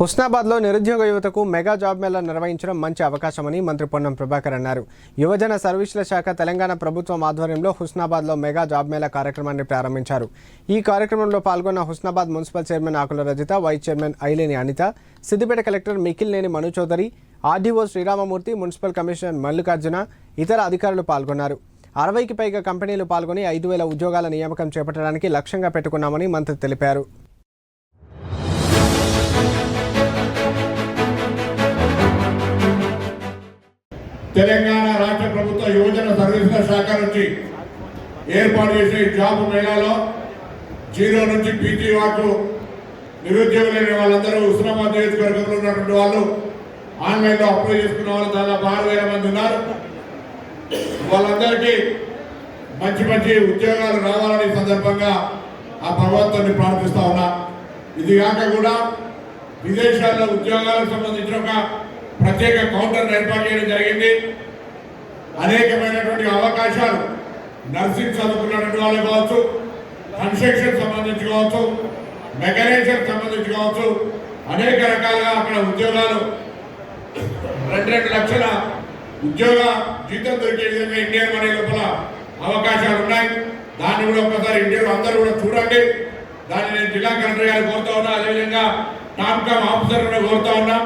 హుస్నాబాద్లో నిరుద్యోగ యువతకు mega job Mela నిర్వహించడం మంచి అవకాశమని మంత్రి పొన్నం ప్రభాకర్ అన్నారు. యువజన సర్వీసుల శాఖ తెలంగాణ ప్రభుత్వం ఆధ్వర్యంలో హుస్నాబాద్లో మెగా జాబ్ మేళా కార్యక్రమాన్ని ప్రారంభించారు. ఈ కార్యక్రమంలో పాల్గొన్న Husnabad municipal chairman Akula Rajitha vice chairman Aileni Anitha Siddipet collector Mikkilineni Manu Chowdary RDO Sriramamurthy municipal commissioner Mallikarjuna ఇతర అధికారులు పాల్గొన్నారు. అరవైకి పైగా కంపెనీలు పాల్గొని ఐదు వేల ఉద్యోగాల నియామకం చేపట్టడానికి లక్ష్యంగా పెట్టుకున్నామని మంత్రి తెలిపారు. తెలంగాణ రాష్ట్ర ప్రభుత్వ యువజన సర్వీసుల శాఖ నుంచి ఏర్పాటు చేసే జాబ్ మేళాలో జీరో నుంచి పీజీ వరకు నిరుద్యోగులైన వాళ్ళందరూ ఉస్మానాబాద్ నియోజకవర్గంలో ఉన్నటువంటి వాళ్ళు ఆన్లైన్లో అప్లై చేసుకున్న వాళ్ళు దాదాపు ఆరు వేల మంది ఉన్నారు. వాళ్ళందరికీ మంచి మంచి ఉద్యోగాలు రావాలని సందర్భంగా ఆ భగవంతుని ప్రార్థిస్తా ఉన్నా. ఇది కాక కూడా విదేశాల్లో ఉద్యోగాలకు సంబంధించిన ఒక ప్రత్యేక కౌంటర్ ఏర్పాటు చేయడం జరిగింది. అనేకమైనటువంటి అవకాశాలు నర్సింగ్ చదువుకున్నటువంటి వాళ్ళు కావచ్చు కన్స్ట్రక్షన్ సంబంధించి కావచ్చు మెకానిక్స్ సంబంధించి కావచ్చు అనేక రకాలుగా అక్కడ ఉద్యోగాలు రెండు రెండు లక్షల ఉద్యోగ జీతం దొరికే విధంగా ఇండియన్ మనీ లోపల అవకాశాలు ఉన్నాయి. దాన్ని కూడా ఒకసారి ఇండియాలో అందరూ కూడా చూడండి. దాన్ని నేను జిల్లా కలెక్టర్ గారు కోరుతా ఉన్నా. అదేవిధంగా టాప్కామ్ ఆఫీసర్ కూడా కోరుతా ఉన్నా.